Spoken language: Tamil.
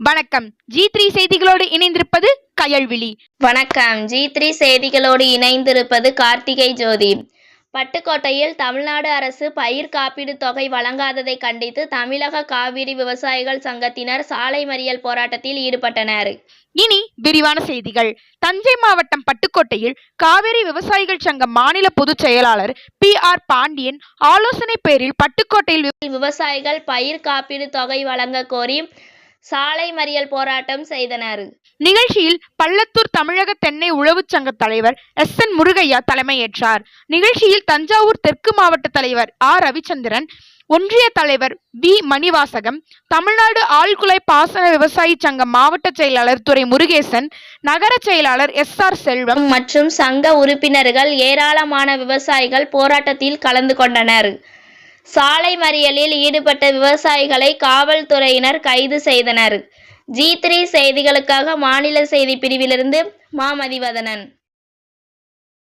வணக்கம். ஜி த்ரீ செய்திகளோடு இணைந்திருப்பது கயல்விழி. வணக்கம். ஜி த்ரீ செய்திகளோடு இணைந்திருப்பது கார்த்திகை ஜோதி. பட்டுக்கோட்டையில் தமிழ்நாடு அரசு பயிர் காப்பீடு தொகை வழங்காததை கண்டித்து தமிழக காவிரி விவசாயிகள் சங்கத்தினர் சாலை மறியல் போராட்டத்தில் ஈடுபட்டனர். இனி விரிவான செய்திகள். தஞ்சை மாவட்டம் பட்டுக்கோட்டையில் காவேரி விவசாயிகள் சங்க மாநில பொதுச் செயலாளர் பி ஆர் பாண்டியன் ஆலோசனை பேரில் பட்டுக்கோட்டையில் விவசாயிகள் பயிர் காப்பீடு தொகை வழங்க கோரி சாலை மறியல் போராட்டம் செய்தனர். நிகழ்ச்சியில் பள்ளத்தூர் தமிழக தென்னை உழவுச் சங்க தலைவர் எஸ் என் முருகையா தலைமையேற்றார். நிகழ்ச்சியில் தஞ்சாவூர் தெற்கு மாவட்ட தலைவர் ஆர் ரவிச்சந்திரன் ஒன்றிய தலைவர் வி மணிவாசகம் தமிழ்நாடு ஆழ்குலை பாசன விவசாயி சங்க மாவட்ட செயலாளர் துரை முருகேசன் நகர செயலாளர் எஸ் ஆர் செல்வம் மற்றும் சங்க உறுப்பினர்கள் ஏராளமான விவசாயிகள் போராட்டத்தில் கலந்து கொண்டனர். சாலை மறியலில் ஈடுபட்ட விவசாயிகளை காவல்துறையினர் கைது செய்தனர். ஜி த்ரீ செய்திகளுக்காக மாநில செய்தி பிரிவிலிருந்து மாமதிவதனன்.